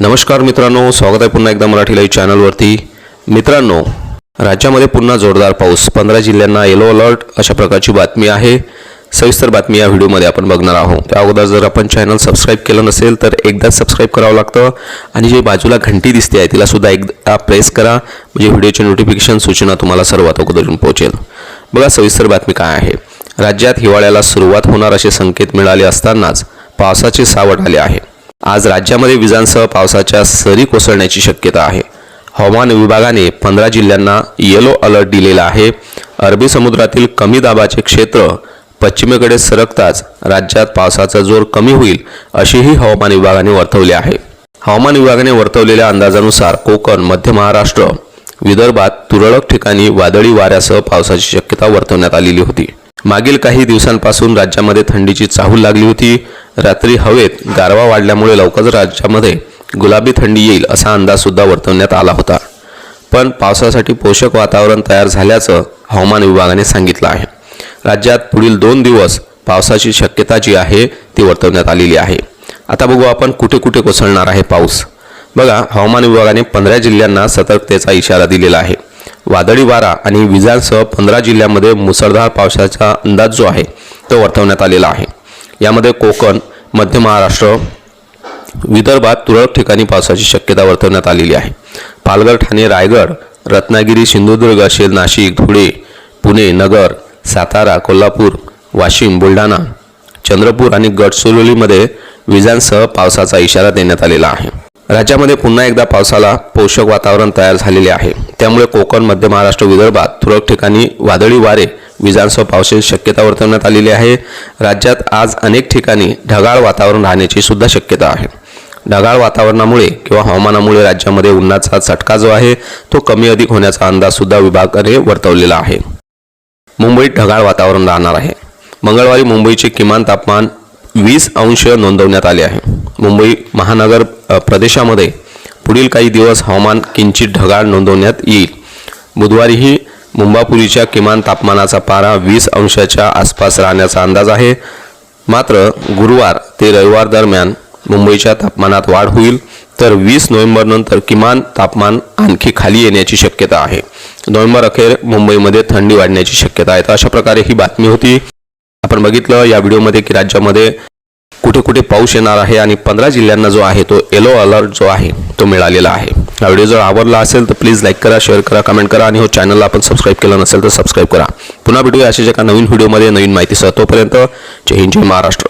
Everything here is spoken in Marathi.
नमस्कार मित्रांनो स्वागत आहे पुन्हा एकदा मराठी लाईव्ह चॅनलवरती. मित्रांनो राज्यामध्ये पुन्हा जोरदार पाऊस. पंधरा जिल्ह्यांना येलो अलर्ट अशा प्रकारची बातमी आहे. सविस्तर बातमी या व्हिडिओमध्ये आपण बघणार आहोत. त्या अगोदर जर आपण चॅनल सबस्क्राईब केलं नसेल तर एकदा सबस्क्राईब करावं लागतं. आणि जे बाजूला घंटी दिसते आहे तिला सुद्धा एकदा प्रेस करा. म्हणजे व्हिडिओचे नोटिफिकेशन सूचना तुम्हाला सर्वात अगोदर येऊन पोहोचेल. बघा सविस्तर बातमी काय आहे. राज्यात हिवाळ्याला सुरुवात होणार असे संकेत मिळाले असतानाच पावसाचे सावट आले आहे. आज राज्यामध्ये विजांसह पावसाच्या सरी कोसळण्याची शक्यता आहे. हवामान विभागाने पंधरा जिल्ह्यांना येलो अलर्ट दिलेला आहे. अरबी समुद्रातील कमी दाबाचे क्षेत्र पश्चिमेकडे सरकताच राज्यात पावसाचा जोर कमी होईल अशीही हवामान विभागाने वर्तवले आहे. हवामान विभागाने वर्तवलेल्या अंदाजानुसार कोकण मध्य महाराष्ट्र विदर्भात तुरळक ठिकाणी वादळी वाऱ्यासह पावसाची शक्यता वर्तवण्यात आलेली होती. मागील काही दिवसांपासून राज्यामध्ये थंडीची चाहूल लागली होती. रात्री हवेत गारवा वाढल्यामुळे लवकरच राज्यामध्ये गुलाबी थंडी येईल असा अंदाज सुद्धा वर्तवण्यात आला होता. पण पावसासाठी पोषक वातावरण तयार झाल्याचं हवामान विभागाने सांगितलं आहे. राज्यात पुढील दोन दिवस पावसाची शक्यता जी आहे ती वर्तवण्यात आलेली आहे. आता बघू आपण कुठे कुठे कोसळणार आहे पाऊस. बघा हवामान विभागाने पंधरा जिल्ह्यांना सतर्कतेचा इशारा दिलेला आहे. वादळी वारा आणि विजांसह पंधरा जिल्ह्यांमध्ये मुसळधार पावसाचा अंदाज जो आहे तो वर्तवण्यात आलेला आहे. यामध्ये कोकण मध्य महाराष्ट्र विदर्भात तुरळक ठिकाणी पावसाची शक्यता वर्तवण्यात आलेली आहे. पालघर ठाणे रायगड रत्नागिरी सिंधुदुर्ग असेल नाशिक धुळे पुणे नगर सातारा कोल्हापूर वाशिम बुलढाणा चंद्रपूर आणि गडचिरोलीमध्ये विजांसह पावसाचा इशारा देण्यात आलेला आहे. राज्यामध्ये पुन्हा एकदा पावसाला पोषक वातावरण तयार झालेले आहे. त्यामुळे कोकण मध्य महाराष्ट्र विदर्भात तुरळक ठिकाणी वादळी वारे विजांसह पावसाची शक्यता वर्तवण्यात आलेली आहे. राज्यात आज अनेक ठिकाणी ढगाळ वातावरण राहण्याची सुद्धा शक्यता आहे. ढगाळ वातावरणामुळे किंवा हवामानामुळे राज्यामध्ये उन्हाचा चटका जो आहे तो कमी अधिक होण्याचा अंदाज सुद्धा विभागाने वर्तवलेला आहे. मुंबईत ढगाळ वातावरण राहणार आहे. मंगळवारी मुंबईचे किमान तापमान वीस अंश नोंदवण्यात आले आहे. मुंबई महानगर प्रदेशामध्ये पुढील काही दिवस हवामान किंचित ढगाळ नोंदवण्यात येईल. बुधवारीही मुंबापुरीच्या किमान तापमानाचा पारा वीस अंशाच्या आसपास राहण्याचा अंदाज आहे. मात्र गुरुवार ते रविवार दरम्यान मुंबईच्या तापमानात वाढ होईल. तर वीस नोव्हेंबरनंतर किमान तापमान आणखी खाली येण्याची शक्यता आहे. नोव्हेंबर अखेर मुंबईमध्ये थंडी वाढण्याची शक्यता आहे. तर अशा प्रकारे ही बातमी होती. आपण बघितलं या व्हिडिओमध्ये की राज्यामध्ये कुठे कुठे पाऊस येणार आहे आणि पंधरा जिल्ह्यांना जो आहे तो येलो अलर्ट जो आहे तो मिळालेला आहे. हा व्हिडिओ जर आवडला असेल तर प्लीज लाईक करा शेअर करा कमेंट करा आणि हो चॅनलला आपण सबस्क्राईब केलं नसेल तर सबस्क्राईब करा. पुन्हा भेटूया अशाच एका नवीन व्हिडिओमध्ये नवीन माहितीसह. तोपर्यंत जय हिंद जय महाराष्ट्र.